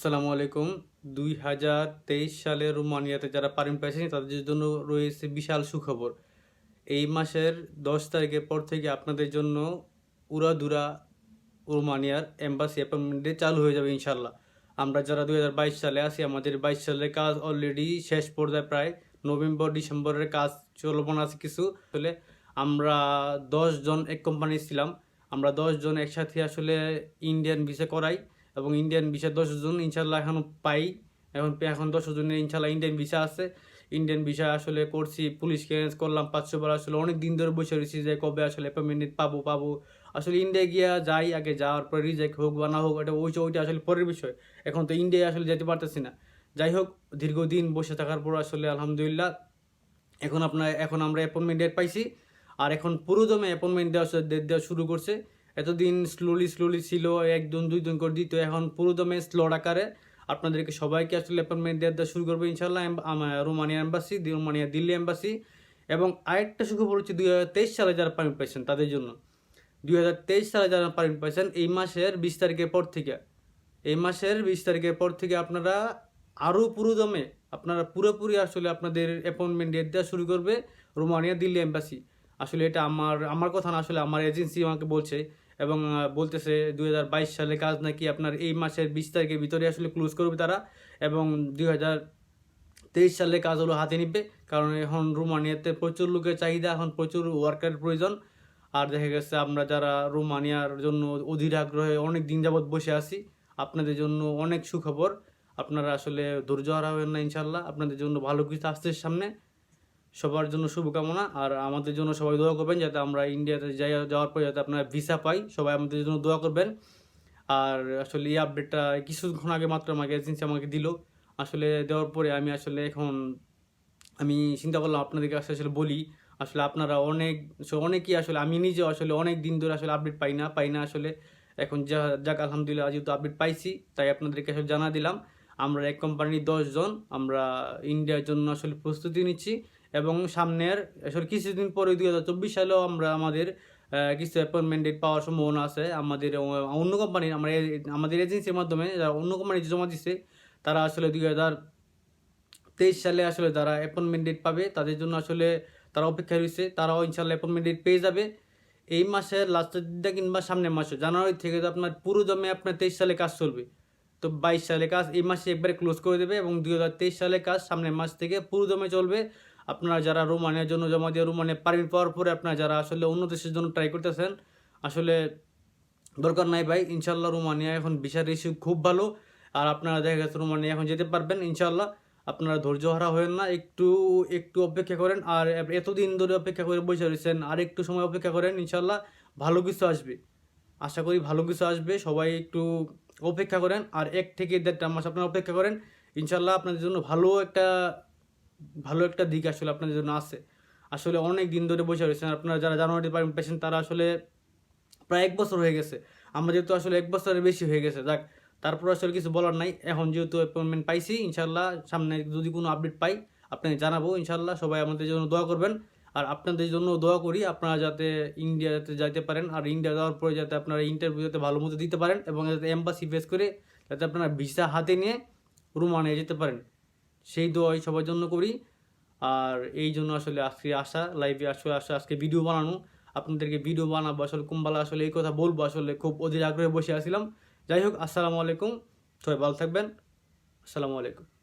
আসসালামু আলাইকুম। দুই হাজার তেইশ সালে রোমানিয়াতে যারা পারেন পেয়েছেন তাদের জন্য রয়েছে বিশাল সুখবর। এই মাসের দশ তারিখের পর থেকে আপনাদের জন্য উড়াদুরা রোমানিয়ার এম্বাসি অ্যাপয়েন্টমেন্টে চালু হয়ে যাবে ইনশাল্লাহ আমরা যারা দুই হাজার বাইশ সালে আছি, আমাদের বাইশ সালের কাজ অলরেডি শেষ পর্যায়ে প্রায় নভেম্বর, ডিসেম্বরের কাজ চলমান আছে কিছু। আসলে আমরা দশ জন এক কোম্পানি ছিলাম। আমরা দশ জন একসাথে আসলে ইন্ডিয়ান ভিসা করাই। এবং ইন্ডিয়ান ভিসা দশ জন ইনশাল্লাহ এখন পাই। এখন এখন দশ জনের ইনশাল্লাহ ইন্ডিয়ান ভিসা আছে। ইন্ডিয়ান ভিসা আসলে করছি পুলিশ ক্লিয়ারেন্স করলাম, পাঁচশো বার আসলে অনেক দিন ধরে বসে রয়েছি যে কবে আসলে অ্যাপয়েন্টমেন্ট পাবো পাবো। আসলে ইন্ডিয়া গিয়া যাই, আগে যাওয়ার পরে রিজেক্ট হোক বা না হোক, এটা ওই ওইটা আসলে পরের বিষয়। এখন তো ইন্ডিয়া আসলে যেতে পারতেছি না। যাই হোক, দীর্ঘদিন বসে থাকার পর আসলে আলহামদুলিল্লাহ, এখন আপনার এখন আমরা অ্যাপয়েন্টমেন্ট ডেট পাইছি। আর এখন পুরো দমে অ্যাপয়েন্টমেন্ট দেওয়া দেওয়া শুরু করছে। এতদিন স্লোলি স্লোলি ছিল একজন দুই দিন করে দিত। এখন পুরো দমে স্লো আকারে আপনাদেরকে সবাইকে আসলে অ্যাপয়েন্টমেন্ট দেওয়া শুরু করব ইনশাল্লাহ Romania embassy Romania Delhi embassy এবং আরেকটা সুখবর হচ্ছে দুই হাজার তেইশ সালে যারা পারমিট পাইছেন তাদের জন্য। দুই হাজার তেইশ সালে যারা পারমিট পাইছেন, এই মাসের বিশ তারিখের পর থেকে, এই মাসের বিশ তারিখের পর থেকে আপনারা আরও পুরো দমে আপনারা পুরোপুরি আসলে আপনাদের অ্যাপয়েন্টমেন্ট দেওয়া শুরু করবে রোমানিয়া দিল্লি এম্বাসি আসলে এটা আমার আমার কথা না, আসলে আমার এজেন্সি আমাকে বলছে এবং বলতেছে দুই হাজার বাইশ সালে কাজ নাকি আপনার এই মাসের বিশ তারিখের ভিতরে আসলে ক্লোজ করবে তারা এবং দুই তেইশ সালে কাজ হলো হাতে নিবে। কারণ এখন রোমানিয়াতে প্রচুর লোকের চাহিদা, এখন প্রচুর ওয়ার্কারের প্রয়োজন। আর দেখা গেছে আমরা যারা রোমানিয়ার জন্য অধীর আগ্রহে অনেক দিন যাবৎ বসে আছি, আপনাদের জন্য অনেক সুখবর। আপনারা আসলে ধৈর্য হারাবেন না ইনশাল্লাহ আপনাদের জন্য ভালো কিছু আসছে সামনে। সবার জন্য শুভকামনা আর আমাদের জন্য সবাই দোয়া করবেন যাতে আমরা ইন্ডিয়াতে যাই, যাওয়ার পর যাতে আপনারা ভিসা পাই। সবাই আমাদের জন্য দোয়া করবেন। আর আসলে এই আপডেটটা কিছুক্ষণ আগে মাত্র আমাকে এজেন্সি আমাকে দিল। আসলে দেওয়ার পরে আমি আসলে এখন আমি চিন্তা করলাম আপনাদের কাছে আসলে বলি, আসলে আপনারা অনেক আসলে অনেকেই আসলে আমি নিজে আসলে অনেক দিন ধরে আসলে আপডেট পাই না পাই না আসলে। এখন যা, যাক, আলহামদুলিল্লাহ যেহেতু আপডেট পাইছি, তাই আপনাদেরকে আসলে জানা দিলাম। আমরা এক কোম্পানির জন, আমরা ইন্ডিয়ার জন্য আসলে প্রস্তুতি নিচ্ছি। এবং সামনের আসলে কিছুদিন পরে দুই হাজার চব্বিশ সালেও আমরা আমাদের কিছু অ্যাপয়েন্টমেন্ট ডেট পাওয়ার সম্ভাবনা আছে। আমাদের অন্য কোম্পানির আমরা আমাদের এজেন্সির মাধ্যমে যারা অন্য কোম্পানি জমা দিচ্ছে তারা আসলে দুই হাজার তেইশ সালে আসলে যারা অ্যাপয়েন্টমেন্ট ডেট পাবে, তাদের জন্য আসলে তারা অপেক্ষা রয়েছে। তারাও ইনশাল্লাহ অ্যাপয়েন্টমেন্ট ডেট পেয়ে যাবে। এই মাসের লাস্টের দিকটা কিংবা সামনের মাসে, জানুয়ারি থেকে তো আপনার পুরো দমে আপনার তেইশ সালে কাজ চলবে। তো বাইশ সালে কাজ এই মাসে একবারে ক্লোজ করে দেবে এবং দুই হাজার তেইশ সালে কাজ সামনের মাস থেকে পুরো দমে চলবে। আপনারা যারা রোমানিয়ার জন্য জমা দিয়ে রোমানিয়া পারমিট পাওয়ার পরে আপনারা যারা আসলে অন্য দেশের জন্য ট্রাই করতেছেন, আসলে দরকার নাই ভাই। ইনশাল্লাহ রোমানিয়া এখন ভিসার রেশিও খুব ভালো। আর আপনারা দেখা গেছে রোমানিয়া এখন যেতে পারবেন ইনশাল্লাহ আপনারা ধৈর্য হারা হবেন না, একটু একটু অপেক্ষা করেন। আর এতদিন ধরে অপেক্ষা করে বসে রয়েছেন, আর একটু সময় অপেক্ষা করেন ইনশাল্লাহ ভালো কিছু আসবে। আশা করি ভালো কিছু আসবে, সবাই একটু অপেক্ষা করেন। আর এক থেকে দেড়টা মাস আপনারা অপেক্ষা করেন। ইনশাল্লাহ আপনাদের জন্য ভালো একটা ভালো একটা দিক আসলে আপনাদের জন্য আছে। আসলে অনেক দিন ধরে বসে রয়েছেন। আপনারা যারা জানুয়ারি পারমিট পেয়েছেন তারা আসলে প্রায় এক বছর হয়ে গেছে। আমরা যেহেতু আসলে এক বছরের বেশি হয়ে গেছে, যাক, তারপর আসলে কিছু বলার নাই। এখন যেহেতু অ্যাপয়েন্টমেন্ট পাইছি ইনশাল্লাহ সামনে যদি কোনো আপডেট পাই, আপনাকে জানাব ইনশাল্লাহ সবাই আমাদের জন্য দোয়া করবেন। আর আপনাদের জন্য দোয়া করি, আপনারা যাতে ইন্ডিয়া যাতে যাইতে পারেন। আর ইন্ডিয়া যাওয়ার পরে যাতে আপনারা ইন্টারভিউ যাতে ভালো মতো দিতে পারেন এবং যাতে এম্বাসি ফেস করে যাতে আপনারা ভিসা হাতে নিয়ে রোমানিয়া যেতে পারেন। সেই দোয়াই সবার জন্য করি। আর এই জন্য আসলে আজকে আসা লাইভে আসলে আসা, আজকে ভিডিও বানানো। আপনাদেরকে ভিডিও বানাবো, আসলে কুম্বালা আসলে এই কথা বলব, আসলে খুব অধীর আগ্রহে বসে আসছিলাম যাই হোক, আসসালামু আলাইকুম। সবাই ভালো থাকবেন। আসসালামু আলাইকুম।